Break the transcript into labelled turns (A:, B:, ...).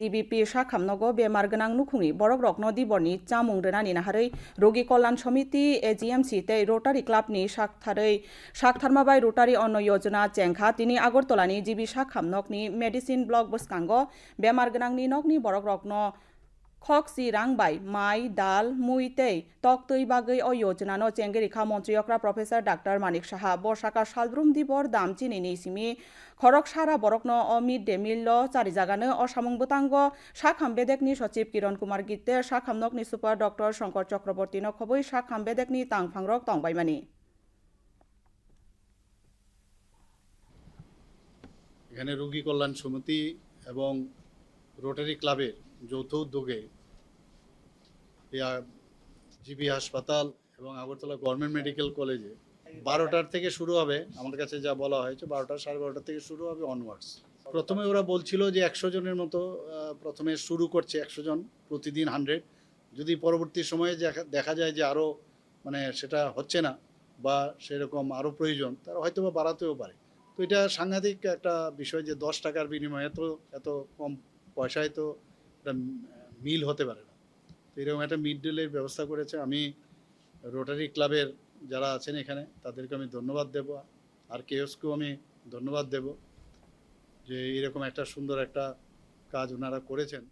A: DBP সাখামনগো বেমার গনাং নুখুনি বরক রকনো দিবরনি চামুং রেনানি নাহারৈ রোগী কল্যাণ সমিতি এজিএমসি তে রোটারি ক্লাব নি সাকথারৈ সাকথারমাবাই রোটারি অন্য যোজনা চেংখা তিনি আগরতলানি জিবি সাখামনকনি মেডিসিন ব্লক বসকাঙ্গ বেমার গনাংনি নকনি বরক রকনো খক si rangbai mai, dal, mui tei, tok tui bagui o yojana no chengeri kha মন্ত্রী অকরা প্রফেসর ডাক্তার মানিক সাহা বর্ষাকা সালব্রুম দিবর দাম চিনি simi খরক সারা বরকনো অ মিড ডে মিল ল চারি জাগানো অসামং বুতাঙ্গ সাখাম বেদেকনি সচিব কিরণ কুমার গিতে সাখামনকনি সুপার ডক্টর শঙ্কর চক্রবর্তী ন খবই সাখাম বেদেকনি তাংফাংরক তংবাইমানি
B: এখানে রোগী কল্যাণ সমিতি এবং রোটারি ক্লাবের যৌথ উদ্যোগে জিবি হাসপাতাল এবং আগরতলা গভর্নমেন্ট মেডিকেল কলেজে বারোটার থেকে শুরু হবে, আমাদের কাছে যা বলা হয়েছে, বারোটা সাড়ে বারোটা থেকে শুরু হবে অনওয়ার্ডস প্রথমে ওরা বলছিল যে একশো জনের মতো প্রথমে শুরু করছে একশো জন, প্রতিদিন হান্ড্রেড যদি পরবর্তী সময়ে দেখা যায় যে আরও মানে সেটা হচ্ছে না বা সেরকম আরও প্রয়োজন, তারা হয়তো বা বাড়াতেও পারে। তো এটা সাংঘাতিক একটা বিষয় যে দশ টাকার বিনিময়ে এত এত কম পয়সায় তো একটা মিল হতে পারে না। তো এরকম একটা মিড ডিলের ব্যবস্থা করেছে। আমি রোটারি ক্লাবের যারা আছেন এখানে, তাদেরকে আমি ধন্যবাদ দেব। আর কেওসকেও আমি ধন্যবাদ দেব যে এরকম একটা সুন্দর একটা কাজ ওনারা করেছেন।